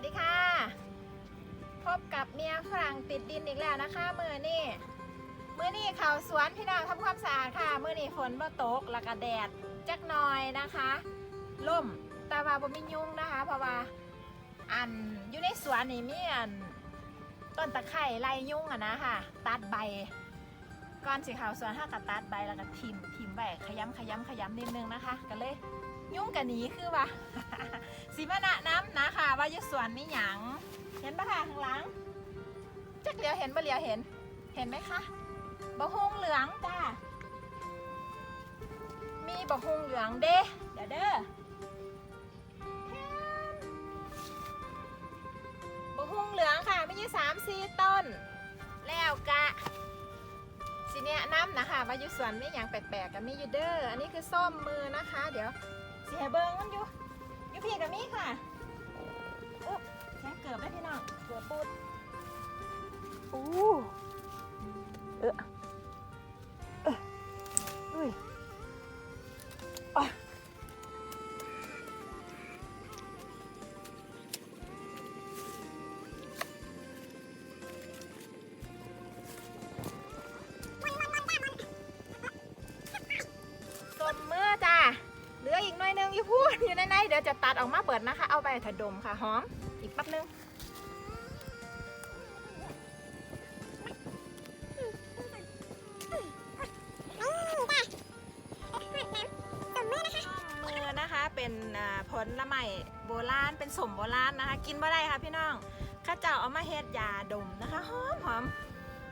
วัสดีค่ะ พบกับเมียฝรั่งติดดินอีกแล้วนะคะมือนี่มือนี่เขาสวนพี่น้องทำความสะอาดค่ะมือนี่ฝนมาตกแล้วก็แดดจักหน่อยนะคะล่มแต่ว่าบ่มียุงนะคะ เพราะว่าอันอยู่ในสวนนี่มีอันต้นตะไคร่ไล่ยุงอะนะค่ะ ตัดใบ ก่อนสิเขาวส่วนห้ากับตัดใบแล้วก็ทิมทิมใบขย้ำขย้ำขย้ำนิดนึงนะคะ ก็เลยยุ่งกันหนีคือว่าสีมานะน้ำนะค่ะว่ายู่สวนนี่หยังเห็นปะค่ะข้างหลังจักเหลียวเห็นบ่เหลียวเห็นเห็นไหมคะบะฮุงเหลืองจ้ามีบะฮุงเหลืองเด้เดี๋ยวเด้อบะฮุงเหลืองค่ะไม่ใช่สามสี่ต้น แล้วกะ นนะคะว่าอยู่สวนไม่อย่างแปลกๆกับมีอยู่เด้ออันนี้คือส้มมือนะคะ เดี๋ยวเสียเบิงมันอยู่อยู่พี่กับมี่ค่ะอุ๊บแค่เกือบได้พี่น้องเกือบปุดอู้ เดี๋ยวจะตัดออกมาเปิดนะคะ เอาไปถัดดมค่ะหอม อีกแป๊บนึงมือนะคะเป็นผลละไม้โบราณเป็นสมโบราณนะคะ กินบ่ได้ค่ะพี่น้องข้าเจ้าเอามาเฮ็ดยาดมนะคะหอมหอม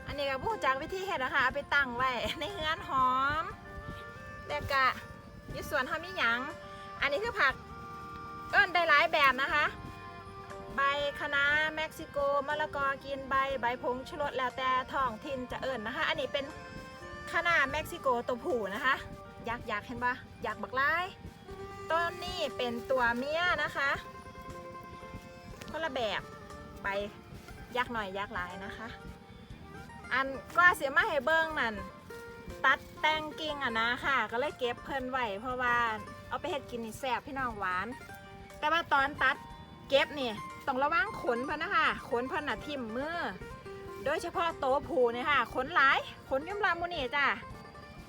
อันนี้ก็พูดจากวิธีเฮ็ดนะคะเอาไปตั้งไว้ในเฮือนหอมแล้วก็อยู่สวนทำมีหยังอันนี้คือผัก เอิ้นได้หลายแบบนะคะ ใบคะน้าเม็กซิโกมะละกอกินใบใบผงชูรสแล้วแต่ท้องถิ่นจะเอิ้นนะคะ อันนี้เป็นคะน้าเม็กซิโกตัวผู้นะคะยักษ์ยักษ์เห็นปะยักษ์บักไลายต้นนี้เป็นตัวเมียนะคะคนละแบบใบยักษ์หน่อยยักษ์หลายนะคะ อันก็เสียมาให้เบิ้งนั่นตัดแต่งกิ่งอะนะค่ะ ก็เลยเก็บเพิ่นไว้เพราะว่าเอาไปเฮ็ดกินนี่แซ่บพี่น้องหวาน แต่ว่าตอนตัดเก็บนี่ต้องระวังขนพันนะคะขนพันน่ะทิ่มมือโดยเฉพาะโตผูเนี่ยค่ะขนหลายขนยุ่มลามูนี่จ้ะ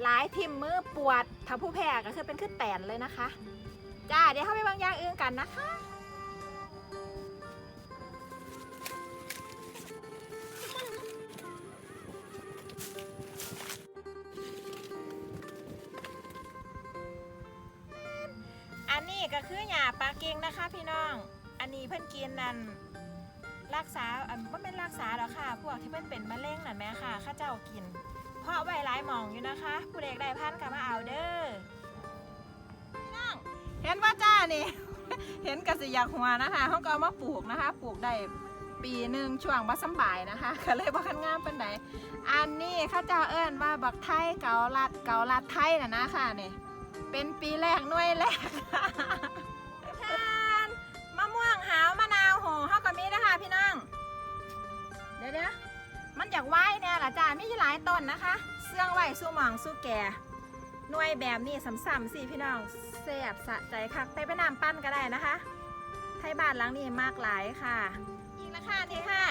หลายทิ่มมือปวดถ้าผู้แพ้ก็คือเป็นขึ้นแตนเลยนะคะ จ้าเดี๋ยวเข้าไปบางอย่างอื่นกันนะคะ นี้ก็คือหญ้าปลาเก่งนะคะ พี่น้อง อันนี้เพิ่นกินนั่นรักษาอันว่าเป็นรักษาหรอกค่ะ พวกที่เพิ่นเป็นมะเร็งนั่นแม่ค่ะข้าเจ้ากิน เพราะไว้หลายหมองอยู่นะคะ ผู้เด็กได้พันกับมาเอาเด้อพี่น้อง เห็นว่าจ้านี่ เห็นกระสิอยากหัวนะคะเขาก็เอามาปลูกนะคะ ปลูกได้ปีหนึ่งช่วงบัสำบายนะคะก็เลยบ่คันงามเป็นไดอันนี้ข้าเจ้าเอิ้นว่าบักไทยเกาลัดเกาลัดไทยน่ะนะค่ะนี่เป็นปีแรกหน่วยแรก อยากไหว้เนี่ยล่ะจ้ามีหลายต้นนะคะ เสื่องไหวสู้หมองสู้แก่หน่วยแบบนี้ซ้ำๆสิพี่น้องแซ่บสะใจคักไปไปน้ำปั้นก็ได้นะคะไทยบ้านหลังนี้มากหลายค่ะอีกนะคะนี่ค่ะ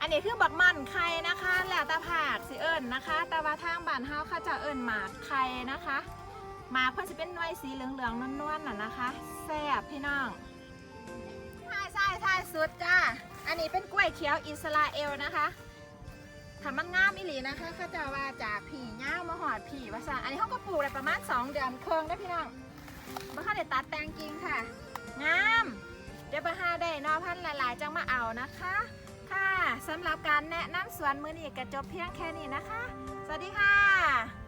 อันนี้คือบักมันไข่นะคะ แล้วตาผากสิเอิญนะคะ แต่ว่าทางบ้านเฮาเขาจะเอิญหมากไข่นะคะหมากเพิ่นสิเป็นหน่วยสีเหลืองๆนวลๆน่ะนะคะแซ่บพี่น้องใช่ใช่ใช่สุดจ้าอันนี้เป็นกล้วยเขียวอิสราเอลนะคะ ทำมันงามอีหลีนะคะเขาจะว่าจากผีเง่ามาหอดผีว่าซะอันนี้เขาก็ปลูกได้ประมาณ 2 เดือนเครื่องได้พี่น้องเมื่อเขาได้ตัดแตงกิ่งค่ะ งาม เดี๋ยวไปหาได้นอพันหลายๆจังมาเอานะคะ ค่ะสำหรับการแนะนำสวนมือนี้ก็จบเพียงแค่นี้นะคะ สวัสดีค่ะ